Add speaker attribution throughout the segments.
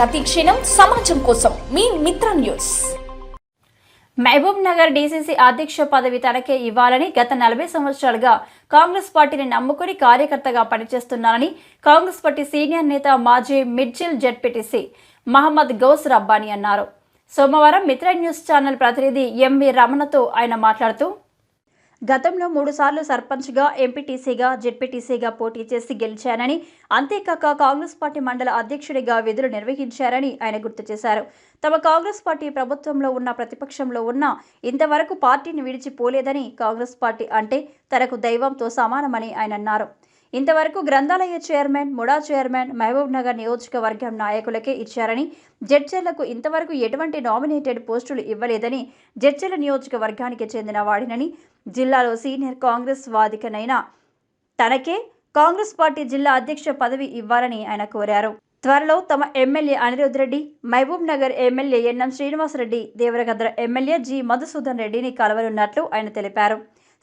Speaker 1: ప్రతిక్షణం సమాజం కోసం మీ Mitra news.
Speaker 2: Mahabubnagar DCC అధ్యక్ష పదవి తనకే ఇవ్వాలని గత నలభై సంవత్సరాలుగా కాంగ్రెస్ పార్టీని నమ్ముకుని కార్యకర్తగా పనిచేస్తున్నానని కాంగ్రెస్ పార్టీ సీనియర్ నేత మాజీ మిడ్జిల్ జెడ్పీటీసీ మహమ్మద్ గౌస్ రబ్బానీ అన్నారు. సోమవారం మిత్ర న్యూస్ ఛానల్ ప్రతినిధి ఎంవి రమణతో ఆయన మాట్లాడుతూ గతంలో మూడుసార్లు సర్పంచ్గా ఎంపీటీసీగా జెడ్పీటీసీగా పోటీ చేసి గెలిచానని అంతేకాక కాంగ్రెస్ పార్టీ మండల అధ్యక్షుడిగా విధులు నిర్వహించారని ఆయన గుర్తు చేశారు. తమ కాంగ్రెస్ పార్టీ ప్రభుత్వంలో ఉన్న ప్రతిపక్షంలో ఉన్న ఇంతవరకు పార్టీని విడిచిపోలేదని కాంగ్రెస్ పార్టీ అంటే తనకు దైవంతో సమానమని ఆయన అన్నారు. ఇంతవరకు గ్రంథాలయ chairman MUDA chairman Mahabubnagar నియోజకవర్గం నాయకులకే ఇచ్చారని జడ్చర్లకు ఇంతవరకు ఎటువంటి నామినేటెడ్ పోస్టులు ఇవ్వలేదని జడ్చర్ల నియోజకవర్గానికి చెందిన వాడినని జిల్లాలో సీనియర్ కాంగ్రెస్ వాదికనైన తనకే కాంగ్రెస్ పార్టీ జిల్లా అధ్యక్ష పదవి ఇవ్వాలని ఆయన కోరారు. త్వరలో తమ MLA Anirudh Reddy Mahabubnagar MLA NM Srinivasareddy Devaragadra MLA G Madhusudan రెడ్డిని కలవనున్నట్లు ఆయన తెలిపారు.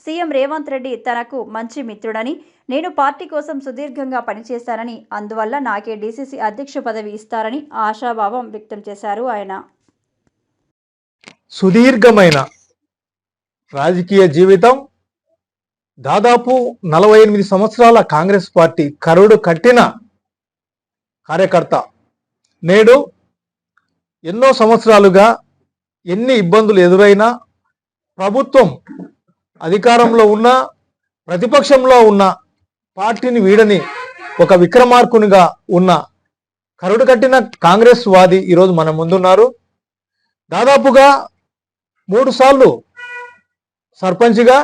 Speaker 2: సీఎం రేవంత్ రెడ్డి తనకు మంచి మిత్రుడని నేను పార్టీ కోసం సుదీర్ఘంగా పనిచేశానని అందువల్ల నాకే డీసీసీ అధ్యక్ష పదవి ఇస్తారని ఆశాభావం వ్యక్తం చేశారు ఆయన.
Speaker 3: సుదీర్ఘమైన రాజకీయ జీవితం దాదాపు నలభై ఎనిమిది సంవత్సరాల కాంగ్రెస్ పార్టీ కరుడు కట్టిన కార్యకర్త. నేడు ఎన్నో సంవత్సరాలుగా ఎన్ని ఇబ్బందులు ఎదురైనా ప్రభుత్వం అధికారంలో ఉన్న ప్రతిపక్షంలో ఉన్న పార్టీని వీడని ఒక విక్రమార్కునిగా ఉన్న కరుడు కట్టిన కాంగ్రెస్ వాది ఈరోజు మన ముందున్నారు. దాదాపుగా మూడు సార్లు సర్పంచ్గా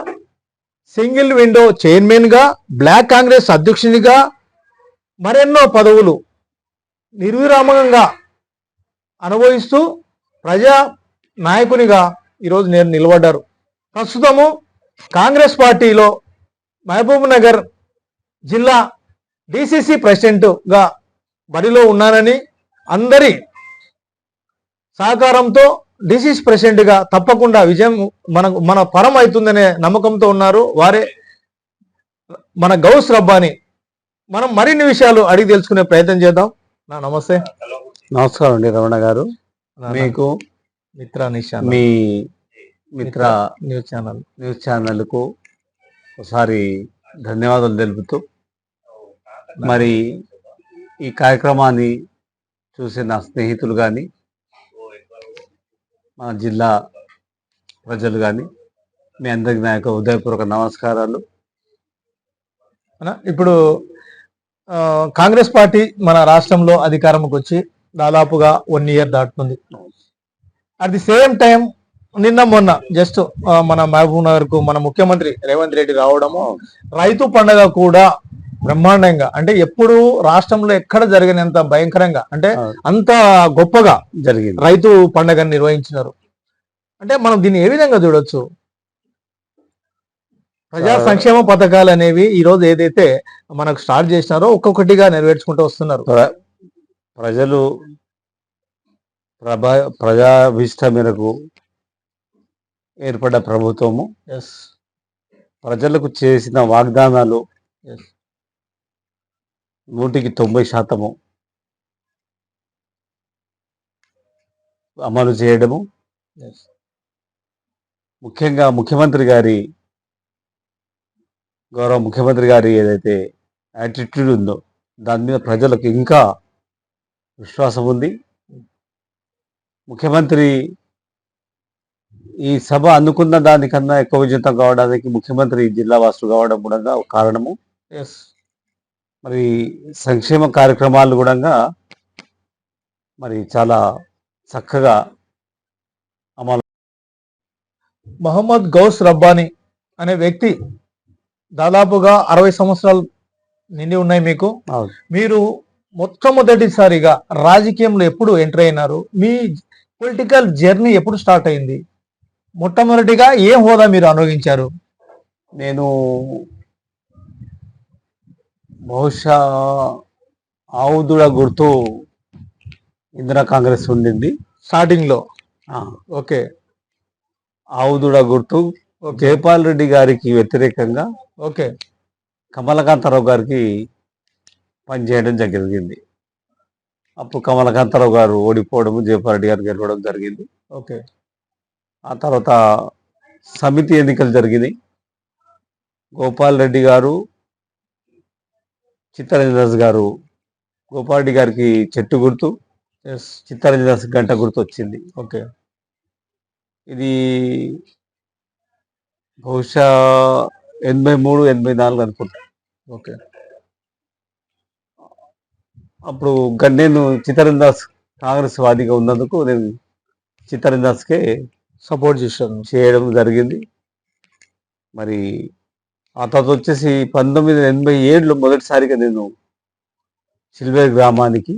Speaker 3: సింగిల్ విండో చైర్మన్గా బ్లాక్ కాంగ్రెస్ అధ్యక్షునిగా మరెన్నో పదవులు నిర్విరామంగా అనుభవిస్తూ ప్రజా నాయకునిగా ఈరోజు నేను నిలబడ్డారు. ప్రస్తుతము కాంగ్రెస్ పార్టీలో మహబూబ్ నగర్ జిల్లా డిసిసి ప్రెసిడెంట్గా బరిలో ఉన్నానని అందరి సహకారంతో డిసిసి ప్రెసిడెంట్గా తప్పకుండా విజయం మన మన పరం అవుతుందనే నమ్మకంతో ఉన్నారు. వారే మన గౌస్ రబ్బాని మనం మరిన్ని విషయాలు అడిగి తెలుసుకునే ప్రయత్నం చేద్దాం. నా నమస్తే.
Speaker 4: నమస్కారం అండి రమణ గారు. మీకు
Speaker 3: మిత్ర నిశాన్.
Speaker 4: మీ మిత్ర
Speaker 3: న్యూస్ ఛానల్.
Speaker 4: న్యూస్ ఛానల్కు ఒకసారి ధన్యవాదాలు తెలుపుతూ మరి ఈ కార్యక్రమాన్ని చూసే నా స్నేహితులు కానీ మా జిల్లా ప్రజలు కానీ మీ అందరికి నా యొక్క ఉదయపూర్వక నమస్కారాలు.
Speaker 3: ఇప్పుడు కాంగ్రెస్ పార్టీ మన రాష్ట్రంలో అధికారంకి వచ్చి దాదాపుగా వన్ ఇయర్ దాటుతుంది. అట్ ది సేమ్ టైం నిన్న మొన్న జస్ట్ మన మహబూబ్ నగర్కు మన ముఖ్యమంత్రి రేవంత్ రెడ్డి రావడము రైతు పండగ కూడా బ్రహ్మాండంగా అంటే ఎప్పుడు రాష్ట్రంలో ఎక్కడ జరిగినంత భయంకరంగా అంటే అంత గొప్పగా
Speaker 4: జరిగింది.
Speaker 3: రైతు పండగను నిర్వహించినారు. అంటే మనం దీన్ని ఏ విధంగా చూడొచ్చు? ప్రజా సంక్షేమ పథకాలు అనేవి ఈ రోజు ఏదైతే మనకు స్టార్ట్ చేసినారో ఒక్కొక్కటిగా నెరవేర్చుకుంటూ వస్తున్నారు.
Speaker 4: ప్ర- ప్రజలు ప్రభా ప్రజాభిష్ట మేరకు ఏర్పడ్డ ప్రభుత్వము.
Speaker 3: ఎస్
Speaker 4: ప్రజలకు చేసిన వాగ్దానాలు
Speaker 3: Yes.
Speaker 4: నూటికి తొంభై శాతము అమలు చేయడము.
Speaker 3: ఎస్
Speaker 4: ముఖ్యంగా ముఖ్యమంత్రి గారి గౌరవ ముఖ్యమంత్రి గారి ఏదైతే యాటిట్యూడ్ ఉందో దాని మీద ప్రజలకు ఇంకా విశ్వాసం ఉంది. ముఖ్యమంత్రి ఈ సభ అనుకున్న దానికన్నా ఎక్కువ విజయం కావడానికి ముఖ్యమంత్రి జిల్లా వాసులు కావడం కూడా ఒక కారణము.
Speaker 3: ఎస్
Speaker 4: మరి సంక్షేమ కార్యక్రమాలు కూడా మరి చాలా చక్కగా అమలు
Speaker 3: మహమ్మద్ గౌస్ రబ్బానీ అనే వ్యక్తి దాదాపుగా అరవై సంవత్సరాలు నిండి ఉన్నాయి మీకు. మీరు మొట్టమొదటిసారిగా రాజకీయంలో ఎప్పుడు ఎంటర్ అయినారు? మీ పొలిటికల్ జర్నీ ఎప్పుడు స్టార్ట్ అయింది? మొట్టమొదటిగా ఏ హోదా మీరు అనుభవించారు?
Speaker 4: నేను బహుశా ఆవుదుడ గుర్తు ఇందిరా కాంగ్రెస్ ఉండింది. స్టార్టింగ్లో
Speaker 3: ఓకే.
Speaker 4: ఆవుదుడ గుర్తు జయపాల్ రెడ్డి గారికి వ్యతిరేకంగా
Speaker 3: ఓకే.
Speaker 4: కమలకాంతారావు గారికి పనిచేయడం జరిగింది. అప్పుడు కమలకాంతరావు గారు ఓడిపోవడం జయపారెడ్డి గారు గెలవడం జరిగింది.
Speaker 3: ఓకే.
Speaker 4: ఆ తర్వాత సమితి ఎన్నికలు జరిగినాయి. గోపాల్ రెడ్డి గారు చిత్తరంజనస్ గారు గోపాల్ రెడ్డి గారికి చెట్టు గుర్తు చిత్తరంజనస్ గంట గుర్తు వచ్చింది.
Speaker 3: ఓకే.
Speaker 4: ఇది బహుశా ఎనభై మూడు ఎనభై నాలుగు అనుకుంటా.
Speaker 3: ఓకే.
Speaker 4: అప్పుడు గ- నేను చిత్తరంజన్ కాంగ్రెస్ వాదిగా ఉన్నందుకు నేను చిత్తరంజాస్కే
Speaker 3: సపోర్ట్ చేశాను
Speaker 4: చేయడం జరిగింది. మరి ఆ తర్వాత వచ్చేసి పంతొమ్మిది వందల ఎనభై ఏడులో మొదటిసారిగా నేను సిల్వేర్ గ్రామానికి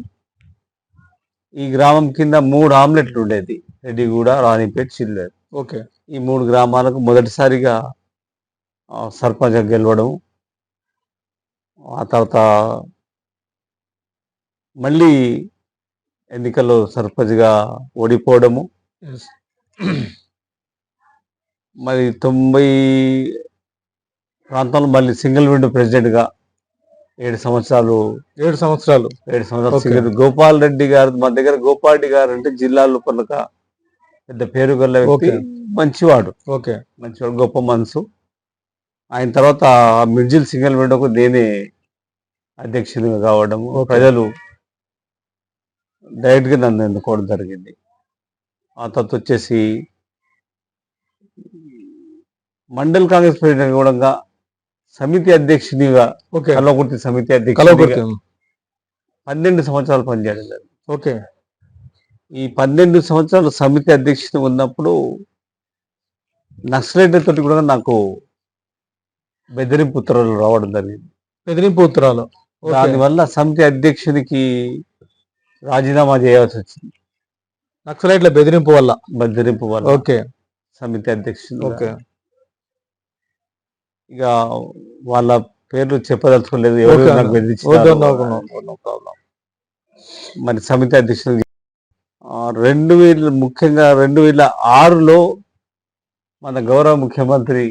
Speaker 4: ఈ గ్రామం కింద మూడు ఆమ్లెట్లు ఉండేది రెడ్డిగూడ రాణిపేట్ సిల్వేర్
Speaker 3: ఓకే.
Speaker 4: ఈ మూడు గ్రామాలకు మొదటిసారిగా సర్పంచ్ గెలవడం ఆ తర్వాత మళ్ళీ ఎన్నికల్లో సర్పంచ్గా ఓడిపోవడము. మరి తొంభై ప్రాంతంలో మళ్ళీ సింగిల్ విండో ప్రెసిడెంట్గా ఏడు సంవత్సరాలు
Speaker 3: ఏడు సంవత్సరాలు.
Speaker 4: ఏడు సంవత్సరాలు. సింగిల్ గోపాల్ రెడ్డి గారు మన దగ్గర గోపాల్ రెడ్డి గారు అంటే జిల్లాలో పనుక పెద్ద పేరు గల వ్యక్తి. మంచివాడు.
Speaker 3: ఓకే.
Speaker 4: మంచివాడు గొప్ప మనసు. ఆయన తర్వాత మిర్జిల్ సింగిల్ విండోకు నేనే అధ్యక్షునిగా కావడం. ప్రజలు డైరెక్ట్గా నన్ను ఎన్నుకోవడం జరిగింది. ఆ తర్వాత వచ్చేసి మండల్ కాంగ్రెస్ ప్రెసిడెంట్ కూడా సమితి అధ్యక్షునిగా కల్వకుర్తి సమితి
Speaker 3: కలవకుర్తి.
Speaker 4: పన్నెండు సంవత్సరాలు పనిచేయడం జరిగింది
Speaker 3: ఓకే.
Speaker 4: ఈ పన్నెండు సంవత్సరాలు సమితి అధ్యక్షుడు ఉన్నప్పుడు నక్సలైట్ల తోటి కూడా నాకు బెదిరింపు ఉత్తర్వులు రావడం జరిగింది.
Speaker 3: బెదిరింపు ఉత్తరాలు.
Speaker 4: దానివల్ల సమితి అధ్యక్షునికి రాజీనామా చేయాల్సి వచ్చింది.
Speaker 3: నక్సలైట్ల బెదిరింపు వల్ల.
Speaker 4: బెదిరింపు వల్ల.
Speaker 3: ఓకే.
Speaker 4: సమితి అధ్యక్షుడు
Speaker 3: ఓకే.
Speaker 4: ఇక వాళ్ళ పేర్లు చెప్పదలుచుకోలేదు. మరి సమితి అధ్యక్షుడు ఆ, రెండు వేల ముఖ్యంగా రెండు వేల ఆరులో మన గౌరవ ముఖ్యమంత్రి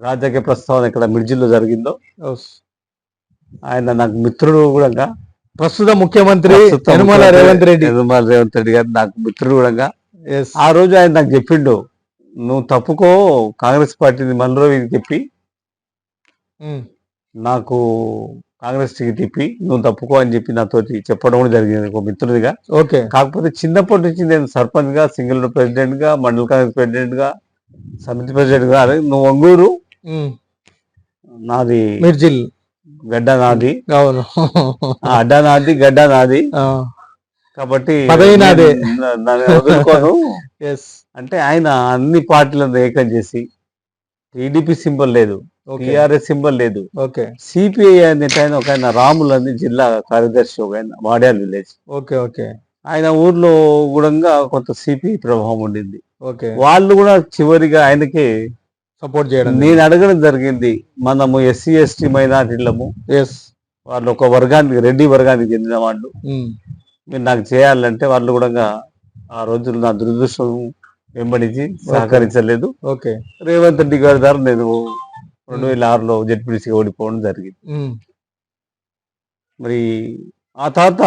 Speaker 4: రాజకీయ ప్రస్తావన ఇక్కడ మిర్జిల్లో జరిగిందో. ఆయన నాకు మిత్రుడు కూడా.
Speaker 3: ప్రస్తుత ముఖ్యమంత్రి
Speaker 4: ముఖ్యమంత్రి
Speaker 3: రేవంత్ రెడ్డి.
Speaker 4: యనమల రేవంత్ రెడ్డి గారు నాకు మిత్రుడు కూడా ఆ రోజు ఆయన నాకు చెప్పిండు నువ్వు తప్పుకో కాంగ్రెస్ పార్టీని మనరోవికి చెప్పి. నాకు కాంగ్రెస్ టికెట్ ఇప్పి నువ్వు తప్పుకో అని చెప్పి నాతోటి చెప్పడం కూడా జరిగింది ఒక మిత్రుడిగా.
Speaker 3: ఓకే.
Speaker 4: కాకపోతే చిన్నప్పటి నుంచి నేను సర్పంచ్గా సింగిల్ ప్రెసిడెంట్గా మండల కాంగ్రెస్ ప్రెసిడెంట్గా సమితి ప్రెసిడెంట్గా నువ్వు ఒంగూరు. నాది
Speaker 3: మిర్జిల్.
Speaker 4: గడ్డ నాది.
Speaker 3: అవును.
Speaker 4: అడ్డ నాది గడ్డ నాది. కాబట్టి
Speaker 3: నాదే.
Speaker 4: వదులుకోను. అంటే ఆయన అన్ని పార్టీలను ఏకం చేసి టీడీపీ సింబల్ లేదు టిఆర్ఎస్ సింబల్ లేదు.
Speaker 3: ఓకే.
Speaker 4: సిపిఐ అనేట ఆయన ఒక ఆయన రాములు అని జిల్లా కార్యదర్శి ఒక ఆయన వాడ్యాల్ విలేజ్.
Speaker 3: Okay okay.
Speaker 4: ఆయన ఊర్లో కూడా కొంత సిపిఐ ప్రభావం ఉండింది.
Speaker 3: ఓకే.
Speaker 4: వాళ్ళు కూడా చివరిగా ఆయనకే
Speaker 3: సపోర్ట్ చేయడం
Speaker 4: నేను అడగడం జరిగింది మనము ఎస్సీ ఎస్టీ మైనార్టీలము.
Speaker 3: ఎస్
Speaker 4: వాళ్ళు ఒక వర్గానికి రెడ్డి వర్గానికి చెందిన వాళ్ళు. మీరు నాకు చేయాలంటే వాళ్ళు కూడా ఆ రోజులు నా దురదృష్టం వెంబడించి సహకరించలేదు.
Speaker 3: ఓకే
Speaker 4: రేవంత్ రెడ్డి గారి ద్వారా నేను రెండు వేల ఆరులో జడ్పీసీ ఓడిపోవడం జరిగింది.
Speaker 3: ఉమ్.
Speaker 4: మరి ఆ తర్వాత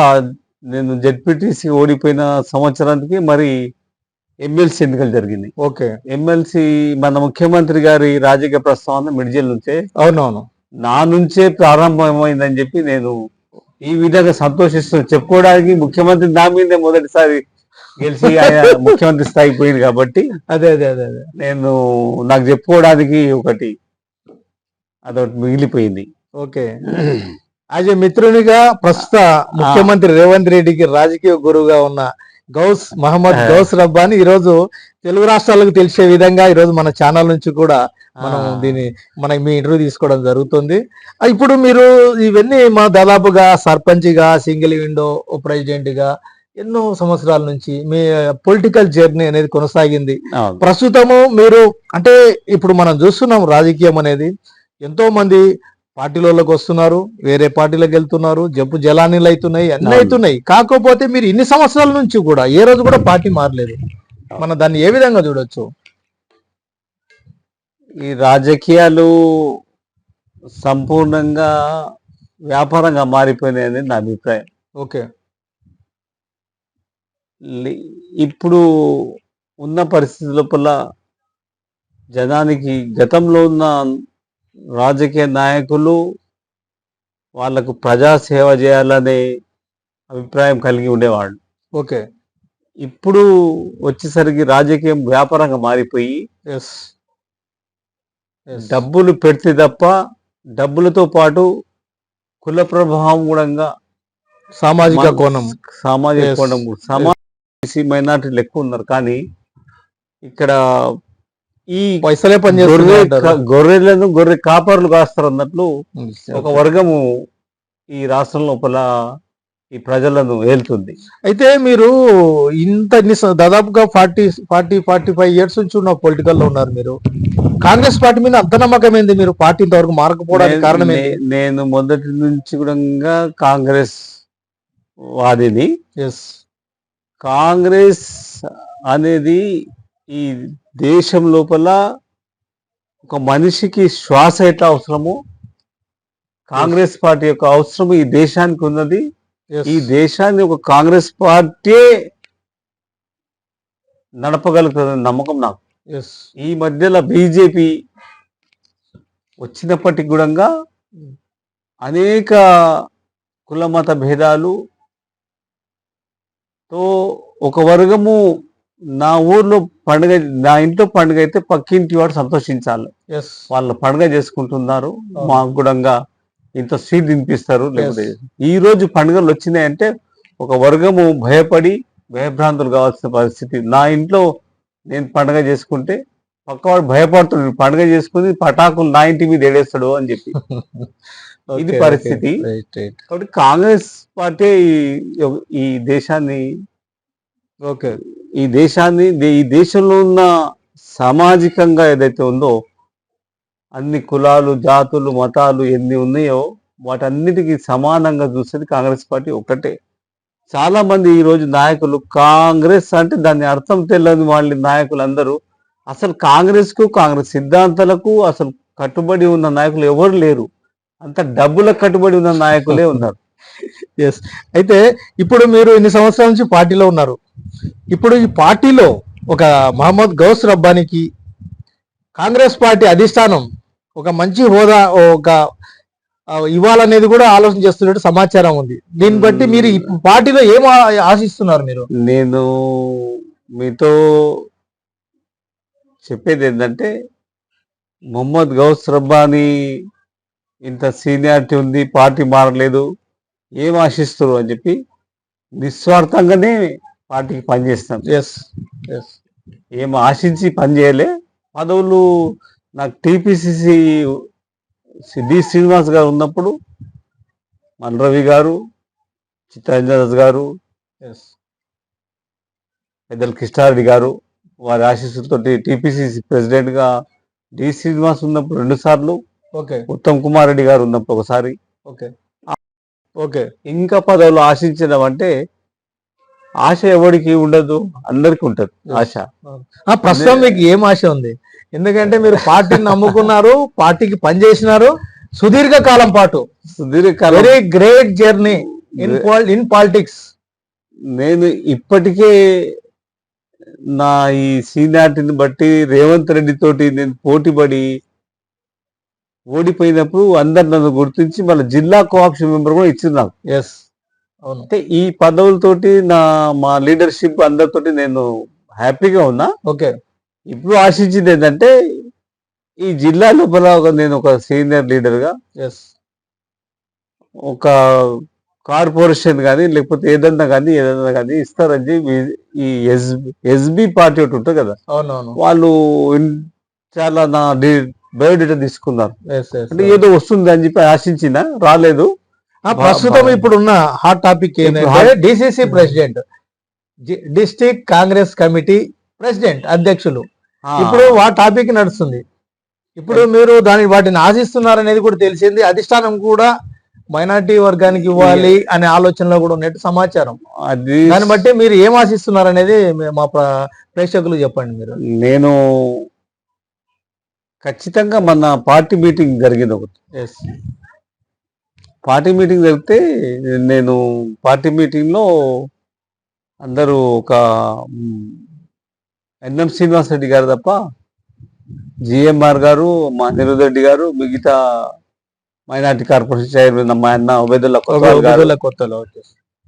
Speaker 4: నేను జడ్పీటీసీ ఓడిపోయిన సంవత్సరానికి మరి ఎమ్మెల్సీ ఎన్నికలు జరిగింది.
Speaker 3: ఓకే.
Speaker 4: ఎమ్మెల్సీ మన ముఖ్యమంత్రి గారి రాజకీయ ప్రస్తావన మిడిజల్ నుంచే.
Speaker 3: అవునవును.
Speaker 4: నా నుంచే ప్రారంభమైందని చెప్పి నేను ఈ విధంగా సంతోషిస్తూ చెప్పుకోవడానికి ముఖ్యమంత్రి నా మీదే మొదటిసారి గెలిచి ఆయన ముఖ్యమంత్రి స్థాయికి పోయింది కాబట్టి
Speaker 3: అదే అదే అదే అదే.
Speaker 4: నేను నాకు చెప్పుకోవడానికి ఒకటి అదొకటి మిగిలిపోయింది.
Speaker 3: ఓకే. యాజ్ మిత్రునిగా ప్రస్తుత ముఖ్యమంత్రి రేవంత్ రెడ్డికి రాజకీయ గురువుగా ఉన్న గౌస్ మహమ్మద్. గౌస్ రబ్బాని ఈ రోజు తెలుగు రాష్ట్రాలకు తెలిసే విధంగా ఈ రోజు మన ఛానల్ నుంచి కూడా మనం
Speaker 4: ఆ.
Speaker 3: దీన్ని మన మీ ఇంటర్వ్యూ తీసుకోవడం జరుగుతుంది ఇప్పుడు మీరు ఇవన్నీ మా దాదాపుగా సర్పంచ్గా సింగిల్ విండో ప్రెసిడెంట్గా ఎన్నో సంవత్సరాల నుంచి మీ పొలిటికల్ జర్నీ అనేది కొనసాగింది. ప్రస్తుతము మీరు అంటే ఇప్పుడు మనం చూస్తున్నాం రాజకీయం అనేది ఎంతో మంది పార్టీలలోకి వస్తున్నారు వేరే పార్టీలకు వెళ్తున్నారు జబ్బు జలానీలు అవుతున్నాయి అన్ని. అవుతున్నాయి కాకపోతే మీరు ఇన్ని సంవత్సరాల నుంచి కూడా ఏ రోజు కూడా పార్టీ మారలేదు. మనం దాన్ని ఏ విధంగా చూడొచ్చు?
Speaker 4: ఈ రాజకీయాలు సంపూర్ణంగా వ్యాపారంగా మారిపోయినాయని నా అభిప్రాయం.
Speaker 3: ఓకే.
Speaker 4: ఇప్పుడు ఉన్న పరిస్థితి లోపల జనానికి గతంలో ఉన్న రాజకీయ నాయకులు వాళ్ళకు ప్రజాసేవ చేయాలనే అభిప్రాయం కలిగి ఉండేవాళ్ళు.
Speaker 3: ఓకే.
Speaker 4: ఇప్పుడు వచ్చేసరికి రాజకీయం వ్యాపారంగా మారిపోయి డబ్బులు పెడితే తప్ప డబ్బులతో పాటు కుల ప్రభావం కూడా
Speaker 3: సామాజిక కోణం.
Speaker 4: సామాజిక. కోణం. సమాజ మైనార్టీలు ఎక్కువ ఉన్నారు. కానీ ఇక్కడ ఈ
Speaker 3: పైసలే పనిచేస్తున్నారు
Speaker 4: క- గొర్రెలను గొర్రె కాపర్లు కాస్తారు అన్నట్లు ఒక వర్గము ఈ రాష్ట్రం లోపల ఈ ప్రజలను ఏలుతుంది.
Speaker 3: అయితే మీరు ఇంత దాదాపుగా forty forty forty five years నుంచి ఉన్న పొలిటికల్లో ఉన్నారు మీరు. కాంగ్రెస్ పార్టీ మీద అంత నమ్మకం ఏంది మీరు? పార్టీ ఇంతవరకు మారకపోవడానికి
Speaker 4: నేను-
Speaker 3: కారణం ఏంది?
Speaker 4: నే- నేను మొదటి నుంచి కూడా కాంగ్రెస్ వాదిని.
Speaker 3: ఎస్
Speaker 4: కాంగ్రెస్ అనేది ఈ దేశం లోపల ఒక మనిషికి శ్వాస ఎట్లా అవసరమో కాంగ్రెస్ పార్టీ యొక్క అవసరం ఈ దేశానికి ఉన్నది. ఈ దేశాన్ని ఒక కాంగ్రెస్ పార్టీ నడపగలుగుతుందని నమ్మకం నాకు. ఈ మధ్యలో బీజేపీ వచ్చినప్పటికి కూడా అనేక కుల మత భేదాలు తో ఒక వర్గము నా ఊర్లో పండుగ నా ఇంట్లో పండుగ అయితే పక్కింటి వాడు సంతోషించాలి.
Speaker 3: ఎస్
Speaker 4: వాళ్ళ పండుగ చేసుకుంటున్నారు. మాకు కూడా ఇంత స్వీట్ తినిపిస్తారు లేకపోతే ఈ రోజు పండుగలు వచ్చినాయంటే ఒక వర్గము భయపడి భయభ్రాంతులు కావాల్సిన పరిస్థితి. నా ఇంట్లో నేను పండుగ చేసుకుంటే పక్కవాడు భయపడుతున్నాడు పండుగ చేసుకుని పటాకులు నా ఇంటి మీద ఏడేస్తాడు అని చెప్పి. ఇది పరిస్థితి. కాబట్టి కాంగ్రెస్ పార్టీ ఈ- ఈ దేశాన్ని
Speaker 3: ఓకే
Speaker 4: ఈ దేశాన్ని ఈ దేశంలో ఉన్న సామాజికంగా ఏదైతే ఉందో అన్ని కులాలు జాతులు మతాలు ఎన్ని ఉన్నాయో వాటన్నిటికీ సమానంగా చూసేది కాంగ్రెస్ పార్టీ ఒకటే చాలామంది ఈరోజు ఈ రోజు నాయకులు కాంగ్రెస్ అంటే దాని అర్థం తెలియని వాళ్ళ నాయకులు అందరూ అసలు కాంగ్రెస్కు కాంగ్రెస్ సిద్ధాంతాలకు అసలు కట్టుబడి ఉన్న నాయకులు ఎవరు లేరు. అంత డబ్బులకు కట్టుబడి ఉన్న నాయకులే ఉన్నారు.
Speaker 3: ఎస్ అయితే ఇప్పుడు మీరు ఇన్ని సంవత్సరాల నుంచి పార్టీలో ఉన్నారు. ఇప్పుడు ఈ పార్టీలో ఒక మహమ్మద్ గౌస్ రబ్బానికి కాంగ్రెస్ పార్టీ అధిష్టానం ఒక మంచి హోదా ఒక ఇవ్వాలనేది కూడా ఆలోచన చేస్తున్నట్టు సమాచారం ఉంది. దీన్ని బట్టి మీరు పార్టీలో ఏం ఆశిస్తున్నారు మీరు?
Speaker 4: నేను మీతో చెప్పేది ఏంటంటే మొహమ్మద్ గౌస్ రబ్బానీ ఇంత సీనియారిటీ ఉంది పార్టీ మారలేదు. ఏం ఆశిస్తారు అని చెప్పి నిస్వార్థంగానే పార్టీకి పనిచేస్తాం
Speaker 3: ఎస్ ఎస్
Speaker 4: ఏం ఆశించి పని చేయలే. పదవులు నాకు టీపీసీసీ డి శ్రీనివాస్ గారు ఉన్నప్పుడు మన రవి గారు చిత్తరంజన్ దాస్ గారు
Speaker 3: ఎస్
Speaker 4: పెద్దలు కృష్ణారెడ్డి గారు వారి ఆశీస్సులతో టీపీసీసీ ప్రెసిడెంట్గా డి శ్రీనివాస్ ఉన్నప్పుడు రెండు సార్లు
Speaker 3: ఓకే
Speaker 4: ఉత్తమ్ కుమార్ రెడ్డి గారు ఉన్నప్పుడు ఒకసారి.
Speaker 3: Okay okay.
Speaker 4: ఇంకా పదవులు ఆశించడం అంటే ఆశ ఎవరికి ఉండదు అందరికి ఉంటది ఆశ.
Speaker 3: ఆ ప్రస్తుతం మీకు ఏం ఆశ ఉంది? ఎందుకంటే మీరు పార్టీని నమ్ముకున్నారు పార్టీకి పనిచేసినారు సుదీర్ఘ కాలం పాటు.
Speaker 4: సుదీర్ఘకాలం.
Speaker 3: Very great journey in in politics
Speaker 4: నేను ఇప్పటికే నా ఈ సీనియారిటీని బట్టి రేవంత్ రెడ్డి తోటి నేను పోటీపడి ఓడిపోయినప్పుడు అందరు నన్ను గుర్తించి మళ్ళీ జిల్లా కోఆప్షన్ మెంబర్ కూడా ఇచ్చింది నాకు.
Speaker 3: ఎస్. అవును.
Speaker 4: అంటే ఈ పదవులతోటి నా మా లీడర్షిప్ అందరితోటి నేను హ్యాపీగా ఉన్నా.
Speaker 3: ఓకే.
Speaker 4: ఇప్పుడు ఆశించింది ఏంటంటే ఈ జిల్లా లోపల నేను ఒక సీనియర్ లీడర్గా
Speaker 3: ఎస్.
Speaker 4: ఒక కార్పొరేషన్ కానీ లేకపోతే ఏదన్నా కానీ ఏదన్నా కానీ ఇస్తారని చెప్పి ఈ ఎస్ ఎస్బి పార్టీ ఒకటి ఉంటుంది కదా.
Speaker 3: అవునవును.
Speaker 4: వాళ్ళు చాలా నా బయోడేటా తీసుకున్నారు. అంటే ఏదో వస్తుంది అని చెప్పి ఆశించిన రాలేదు.
Speaker 3: ప్రస్తుతం ఇప్పుడున్న హాట్ టాపిక్ ఏంటంటే DCC president district Congress committee president అధ్యక్షులు. ఇప్పుడు ఆ టాపిక్ నడుస్తుంది. ఇప్పుడు మీరు దాని వాటిని ఆశిస్తున్నారు అనేది కూడా తెలిసింది. అధిష్టానం కూడా మైనార్టీ వర్గానికి ఇవ్వాలి అనే ఆలోచనలో కూడా ఉన్నట్టు సమాచారం.
Speaker 4: అది
Speaker 3: దాన్ని బట్టి మీరు ఏం ఆశిస్తున్నారు అనేది మే- మా ప్ర- ప్రేక్షకులు చెప్పండి మీరు.
Speaker 4: నేను ఖచ్చితంగా మన పార్టీ మీటింగ్ జరిగింది ఒకటి.
Speaker 3: ఎస్
Speaker 4: పార్టీ మీటింగ్ జరిగితే నేను పార్టీ మీటింగ్లో అందరూ ఒక ఎన్ఎం శ్రీనివాస్ రెడ్డి గారు తప్ప జిఎంఆర్ గారు మా అనిరుద్ రెడ్డి గారు మిగతా మైనార్టీ కార్పొరేషన్ చైర్మన్ మా అన్న ఉబేదుల్లా
Speaker 3: కొత్తలో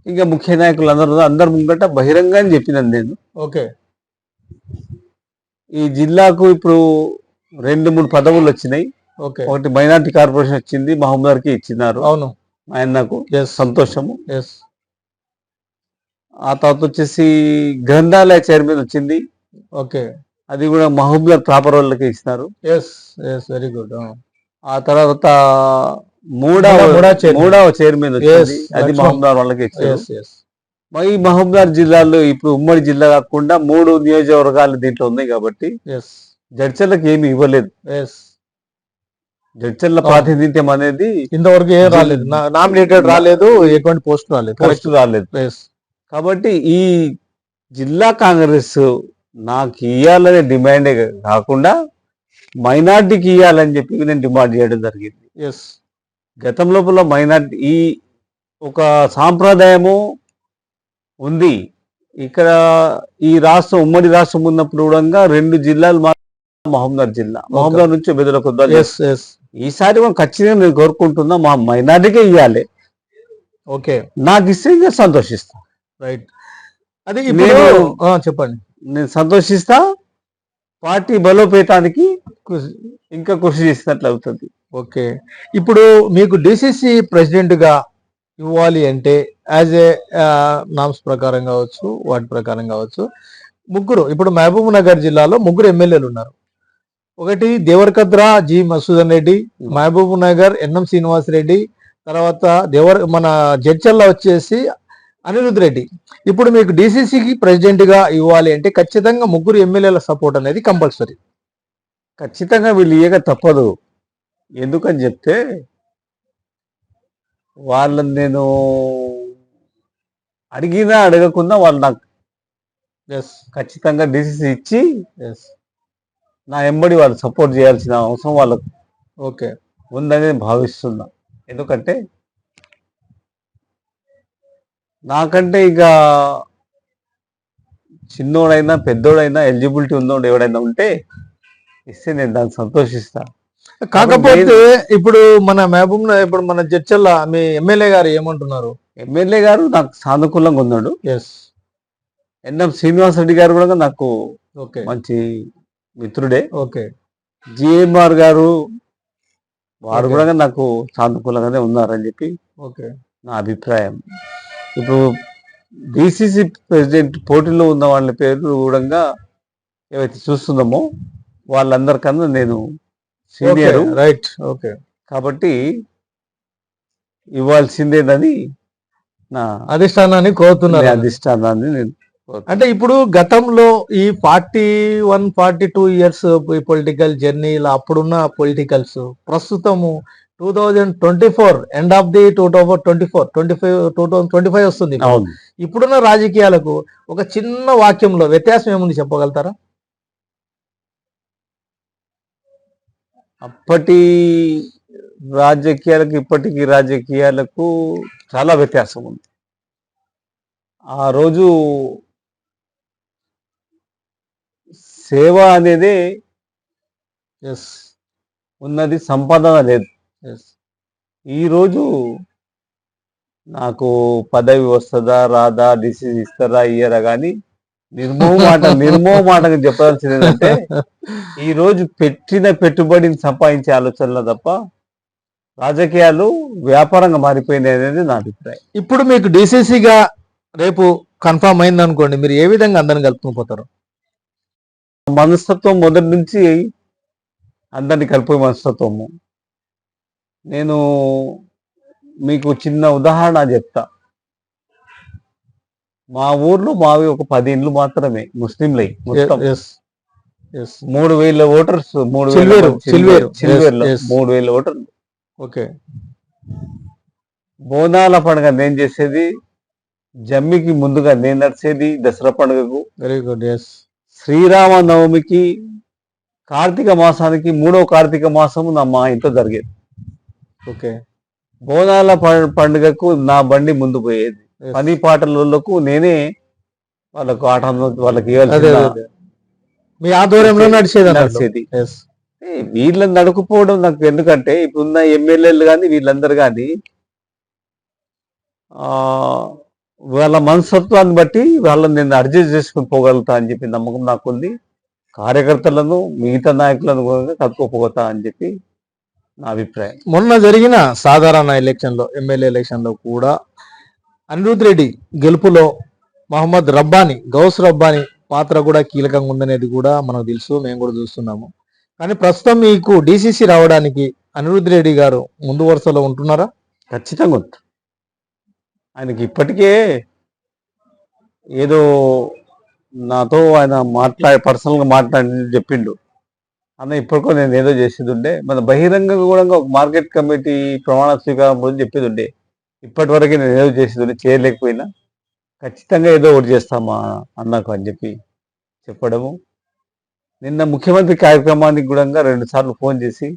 Speaker 4: ఇంకా ముఖ్య నాయకులు అందరూ అందరు ముంగట బహిరంగంగా చెప్పినాను నేను.
Speaker 3: ఓకే
Speaker 4: ఈ జిల్లాకు ఇప్పుడు రెండు మూడు పదవులు వచ్చినాయి.
Speaker 3: ఓకే.
Speaker 4: ఒకటి మైనార్టీ కార్పొరేషన్ వచ్చింది మహమ్మద్కి ఇచ్చినారు.
Speaker 3: అవును.
Speaker 4: అన్నకు
Speaker 3: ఎస్
Speaker 4: సంతోషము.
Speaker 3: ఎస్
Speaker 4: ఆ తర్వాత వచ్చేసి గ్రంథాలయ చైర్మన్ వచ్చింది.
Speaker 3: ఓకే.
Speaker 4: అది కూడా మహబూబ్నగర్ ప్రాపర్ వాళ్ళకి ఇచ్చినారు.
Speaker 3: ఎస్ ఎస్ వెరీ గుడ్
Speaker 4: ఆ. తర్వాత మూడవ
Speaker 3: మూడవ-
Speaker 4: చైర్మన్ అది. మహబూబ్నగర్ వాళ్ళకి ఇచ్చారు. మహబూబ్నగర్ జిల్లాలో ఇప్పుడు ఉమ్మడి జిల్లా కాకుండా మూడు నియోజకవర్గాలు దీంట్లో ఉన్నాయి కాబట్టి
Speaker 3: ఎస్
Speaker 4: జడ్చర్లకు ఏమి ఇవ్వలేదు. జడ్చర్ల. ప్రాతినిధ్యం అనేది
Speaker 3: ఇంతవరకు ఏం రాలేదు. నామినేటెడ్ రాలేదు ఎటువంటి పోస్ట్ రాలేదు.
Speaker 4: పోస్ట్ రాలేదు. కాబట్టి ఈ జిల్లా కాంగ్రెస్ నాకు ఇవ్వాలనే డిమాండే కాకుండా మైనార్టీకి ఇవ్వాలని చెప్పి నేను డిమాండ్ చేయడం జరిగింది.
Speaker 3: ఎస్
Speaker 4: గతం లోపల మైనార్టీ ఈ ఒక సాంప్రదాయము ఉంది. ఇక్కడ ఈ రాష్ట్రం ఉమ్మడి రాష్ట్రం ఉన్నప్పుడు కూడా రెండు జిల్లాలు మహబూబ్నగర్ జిల్లా. మహబూబ్నగర్ నుంచి
Speaker 3: ఎస్
Speaker 4: ఈసారి మనం ఖచ్చితంగా నేను కోరుకుంటున్నా మా మైనార్టీకే ఇవ్వాలి
Speaker 3: ఓకే.
Speaker 4: నాకు ఇస్తే ఇంకా సంతోషిస్తా.
Speaker 3: రైట్ అది
Speaker 4: నేను-
Speaker 3: చెప్పండి.
Speaker 4: నేను సంతోషిస్తా. పార్టీ బలోపేతానికి ఇంకా కృషి చేసినట్లు అవుతుంది.
Speaker 3: ఓకే. ఇప్పుడు మీకు డిసిసి ప్రెసిడెంట్గా ఇవ్వాలి అంటే యాజ్ ఏ నామ్స్ ప్రకారం కావచ్చు వాటి ప్రకారం కావచ్చు ముగ్గురు ఇప్పుడు మహబూబ్ నగర్ జిల్లాలో ముగ్గురు ఎమ్మెల్యేలు ఉన్నారు. ఒకటి Devarakadra G Masudan Reddy Mahabubnagar NM Srinivas Reddy తర్వాత దేవర్ మన జడ్చల్ల వచ్చేసి అనిరుద్ రెడ్డి. ఇప్పుడు మీకు డిసిసికి ప్రెసిడెంట్గా ఇవ్వాలి అంటే ఖచ్చితంగా ముగ్గురు ఎమ్మెల్యేల సపోర్ట్ అనేది కంపల్సరీ
Speaker 4: ఖచ్చితంగా వీళ్ళు ఇయ్యక తప్పదు. ఎందుకని చెప్తే వాళ్ళని నేను అడిగినా అడగకుండా వాళ్ళు నాకు
Speaker 3: ఎస్
Speaker 4: ఖచ్చితంగా డిసిసి ఇచ్చి
Speaker 3: ఎస్
Speaker 4: నా ఎంబడి వాళ్ళు సపోర్ట్ చేయాల్సిన అవసరం వాళ్ళకు
Speaker 3: ఓకే.
Speaker 4: ఉందని నేను భావిస్తున్నా. ఎందుకంటే నాకంటే ఇక చిన్నోడైనా పెద్దోడైనా ఎలిజిబిలిటీ ఉన్నోడు ఎవడైనా ఉంటే ఇస్తే నేను దానికి సంతోషిస్తా.
Speaker 3: కాకపోతే ఇప్పుడు మన మహబూబ్ ఇప్పుడు మన జడ్చల్ల మీ ఎమ్మెల్యే గారు ఏమంటున్నారు?
Speaker 4: ఎమ్మెల్యే గారు నాకు సానుకూలంగా ఉన్నాడు.
Speaker 3: ఎస్
Speaker 4: ఎన్ఎం శ్రీనివాస్ రెడ్డి గారు కూడా నాకు
Speaker 3: ఓకే.
Speaker 4: మంచి మిత్రుడే.
Speaker 3: ఓకే.
Speaker 4: జిఎంఆర్ గారు వారు. కూడా నాకు సానుకూలంగానే ఉన్నారని చెప్పి
Speaker 3: ఓకే.
Speaker 4: నా అభిప్రాయం. ఇప్పుడు డిసిసి ప్రెసిడెంట్ పోటీలో ఉన్న వాళ్ళ పేర్లు కూడా ఏవైతే చూస్తున్నామో వాళ్ళందరికన్నా నేను సీనియర్.
Speaker 3: Right okay.
Speaker 4: కాబట్టి ఇవ్వాల్సిందేనని నా
Speaker 3: అధిష్టానాన్ని కోరుతున్నారు.
Speaker 4: అధిష్టానాన్ని నేను.
Speaker 3: అంటే ఇప్పుడు గతంలో ఈ forty one forty two years political జర్నీలో అప్పుడున్న పొలిటికల్స్ ప్రస్తుతము two thousand twenty four end of the two thousand twenty four twenty five two thousand twenty five వస్తుంది ఇప్పుడున్న రాజకీయాలకు ఒక చిన్న వాక్యంలో వ్యత్యాసం ఏముంది చెప్పగలుగుతారా?
Speaker 4: అప్పటి రాజకీయాలకు ఇప్పటికి రాజకీయాలకు చాలా వ్యత్యాసం ఉంది. ఆ రోజు సేవ అనేది
Speaker 3: ఎస్
Speaker 4: ఉన్నది సంపాదన లేదు
Speaker 3: ఎస్
Speaker 4: ఈ రోజు నాకు పదవి వస్తుందా రాదా డిసీజ్ ఇస్తారా ఇయ్యరా కానీ నిర్మో మాట నిర్మో మాటగా చెప్పాల్సింది ఏంటంటే ఈ రోజు పెట్టిన పెట్టుబడిని సంపాదించే ఆలోచనలో తప్ప రాజకీయాలు వ్యాపారంగా మారిపోయినాయి అనేది నా అభిప్రాయం.
Speaker 3: ఇప్పుడు మీకు డిసిసిగా రేపు కన్ఫర్మ్ అయింది అనుకోండి మీరు ఏ విధంగా అందరిని కలుపుకుని పోతారు?
Speaker 4: మనస్తత్వం మొదటి నుంచి అందరినీ కలిపే మనస్తత్వము. నేను మీకు చిన్న ఉదాహరణ చెప్తా. మా ఊర్లో మావి ఒక పది ఇండ్లు మాత్రమే ముస్లింలై మూడు వేల ఓటర్స్ మూడు. మూడు వేల ఓటర్లు
Speaker 3: ఓకే.
Speaker 4: బోనాల పండుగ నేను చేసేది జమ్మికి ముందుగా నేను నడిచేది దసరా పండుగకు.
Speaker 3: Very good S.
Speaker 4: శ్రీరామ నవమికి కార్తీక మాసానికి మూడవ కార్తీక మాసము నా మా ఇంట్లో జరిగేది
Speaker 3: ఓకే
Speaker 4: బోనాల పండుగకు నా బండి ముందు పోయేది పని పాటలకు నేనే వాళ్ళకు ఆట వాళ్ళకి.
Speaker 3: మీ ఆధ్వర్యంలో నడిచేది.
Speaker 4: నడిచేది. వీళ్ళని నడుకుపోవడం నాకు ఎందుకంటే ఇప్పుడున్న ఎమ్మెల్యేలు కానీ వీళ్ళందరూ కానీ ఆ వాళ్ళ మనస్తత్వాన్ని బట్టి వాళ్ళని నేను అడ్జస్ట్ చేసుకుని పోగలుగుతా అని చెప్పి నమ్మకం నాకుంది. కార్యకర్తలను మిగతా నాయకులను కూడా కలుపుకోపోతా అని చెప్పి నా అభిప్రాయం.
Speaker 3: మొన్న జరిగిన సాధారణ ఎలక్షన్లో ఎమ్మెల్యే ఎలక్షన్లో కూడా అనిరుద్ రెడ్డి గెలుపులో మహమ్మద్ రబ్బాని గౌస్ రబ్బాని పాత్ర కూడా కీలకంగా ఉందనేది కూడా మనకు తెలుసు మేము కూడా చూస్తున్నాము. కానీ ప్రస్తుతం మీకు డిసిసి రావడానికి అనిరుద్ రెడ్డి గారు ముందు వరుసలో ఉంటున్నారా?
Speaker 4: ఖచ్చితంగా ఉంది ఆయనకి ఇప్పటికే ఏదో నాతో ఆయన మాట్లాడి పర్సనల్గా మాట్లాడి చెప్పిండు. అన్న ఇప్పటికో నేను ఏదో చేసేది ఉండే మన బహిరంగంగా కూడా ఒక మార్కెట్ కమిటీ ప్రమాణ స్వీకారం గురించి చెప్పేది ఉండే ఇప్పటి వరకు నేను ఏదో చేసేది ఉండే చేయలేకపోయినా. ఖచ్చితంగా ఏదో ఒకటి చేస్తామా అన్నకు అని చెప్పి చెప్పడము. నిన్న ముఖ్యమంత్రి కార్యక్రమానికి కూడా రెండు సార్లు ఫోన్ చేసి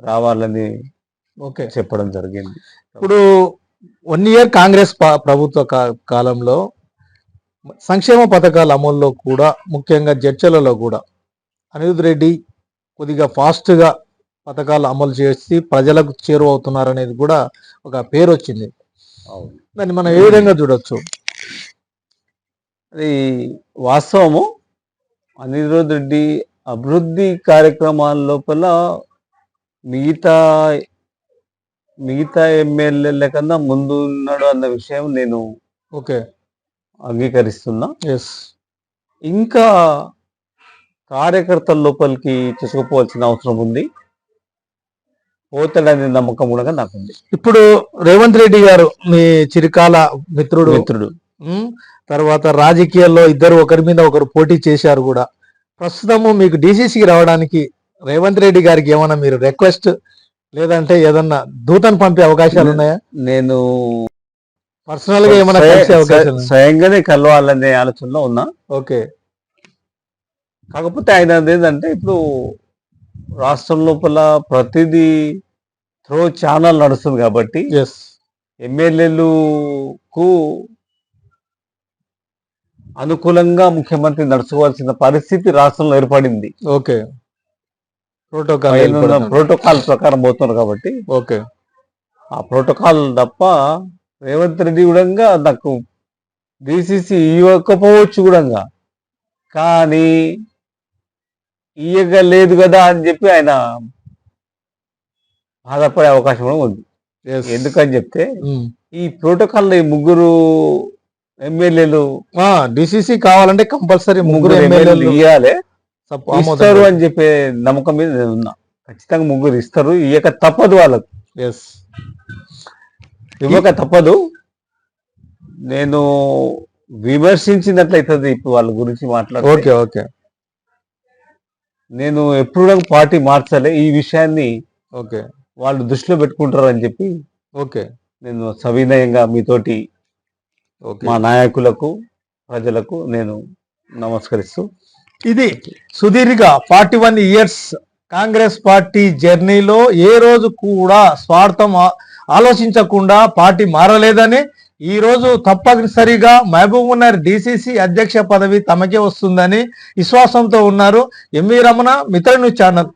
Speaker 4: రావాలని
Speaker 3: ఓకే.
Speaker 4: చెప్పడం జరిగింది.
Speaker 3: ఇప్పుడు వన్ ఇయర్ కాంగ్రెస్ ప్రభుత్వ కాలంలో సంక్షేమ పథకాల అమల్లో కూడా ముఖ్యంగా చర్చలలో కూడా అనిరుద్ రెడ్డి కొద్దిగా ఫాస్ట్గా పథకాలు అమలు చేసి ప్రజలకు చేరువవుతున్నారనేది కూడా ఒక పేరు వచ్చింది దాన్ని మనం ఏ విధంగా చూడొచ్చు?
Speaker 4: అది వాస్తవము. అనిరుద్ రెడ్డి అభివృద్ధి కార్యక్రమాల లోపల మిగతా మిగతా ఎమ్మెల్యేల కన్నా ముందు ఉన్నాడు అన్న విషయం నేను
Speaker 3: ఓకే.
Speaker 4: అంగీకరిస్తున్నా.
Speaker 3: ఎస్
Speaker 4: ఇంకా కార్యకర్తల లోపలికి తీసుకుపోవాల్సిన అవసరం ఉంది. పోతాడనే నమ్మకం కూడా నాకుంది.
Speaker 3: ఇప్పుడు రేవంత్ రెడ్డి గారు మీ చిరకాల మిత్రుడు.
Speaker 4: మిత్రుడు.
Speaker 3: తర్వాత రాజకీయాల్లో ఇద్దరు ఒకరి మీద ఒకరు పోటీ చేశారు కూడా. ప్రస్తుతము మీకు డీసీసీకి రావడానికి రేవంత్ రెడ్డి గారికి ఏమైనా మీరు రిక్వెస్ట్ లేదంటే ఏదన్నా దూతను పంపే అవకాశాలు ఉన్నాయా?
Speaker 4: నేను
Speaker 3: పర్సనల్గా ఏమైనా కలిసే అవకాశాలు?
Speaker 4: స్వయంగానే కలవాలనే ఆలోచనలో ఉన్నా.
Speaker 3: ఓకే.
Speaker 4: కాకపోతే ఆయన ఏంటంటే ఇప్పుడు రాష్ట్రం లోపల ప్రతిదీ త్రో ఛానల్ నడుస్తుంది కాబట్టి
Speaker 3: ఎస్
Speaker 4: ఎమ్మెల్యేలకు అనుకూలంగా ముఖ్యమంత్రి నడుచుకోవాల్సిన పరిస్థితి రాష్ట్రంలో ఏర్పడింది.
Speaker 3: ఓకే. ప్రోటోకాల్
Speaker 4: ప్రోటోకాల్ ప్రకారం పోతున్నారు కాబట్టి
Speaker 3: ఓకే.
Speaker 4: ఆ ప్రోటోకాల్ తప్ప రేవంత్ రెడ్డి కూడా నాకు డిసిసి ఇవ్వకపోవచ్చు కూడా కానీ ఇయ్యగా లేదు కదా అని చెప్పి ఆయన బాధపడే అవకాశం కూడా ఉంది. ఎందుకని చెప్తే ఈ ప్రోటోకాల్ ఈ ముగ్గురు ఎమ్మెల్యేలు
Speaker 3: డిసిసి కావాలంటే కంపల్సరీ ముగ్గురు
Speaker 4: ఎమ్మెల్యేలు ఇవ్వాలి ఇస్తారు అని చెప్పే నమ్మకం మీద నేను ఉన్నా. ఖచ్చితంగా ముగ్గురు ఇస్తారు ఇయ్యక తప్పదు వాళ్ళకు.
Speaker 3: ఎస్
Speaker 4: ఇవ్వక తప్పదు. నేను విమర్శించినట్లయితుంది ఇప్పుడు వాళ్ళ గురించి మాట్లాడితే.
Speaker 3: Okay okay.
Speaker 4: నేను ఎప్పుడు పార్టీ మార్చలే ఈ విషయాన్ని
Speaker 3: ఓకే.
Speaker 4: వాళ్ళు దృష్టిలో పెట్టుకుంటారు అని చెప్పి
Speaker 3: ఓకే.
Speaker 4: నేను సవినయంగా మీతోటి మా నాయకులకు ప్రజలకు నేను నమస్కరిస్తూ
Speaker 3: ఇది సుదీర్ఘ forty one years Congress party జర్నీలో ఏ రోజు కూడా స్వార్థం ఆలోచించకుండా పార్టీ మారలేదని ఈ రోజు తప్పనిసరిగా మహబూబ్నగర్ డిసిసి అధ్యక్ష పదవి తమకే వస్తుందని విశ్వాసంతో ఉన్నారు. MV Ramana Mitra news channel.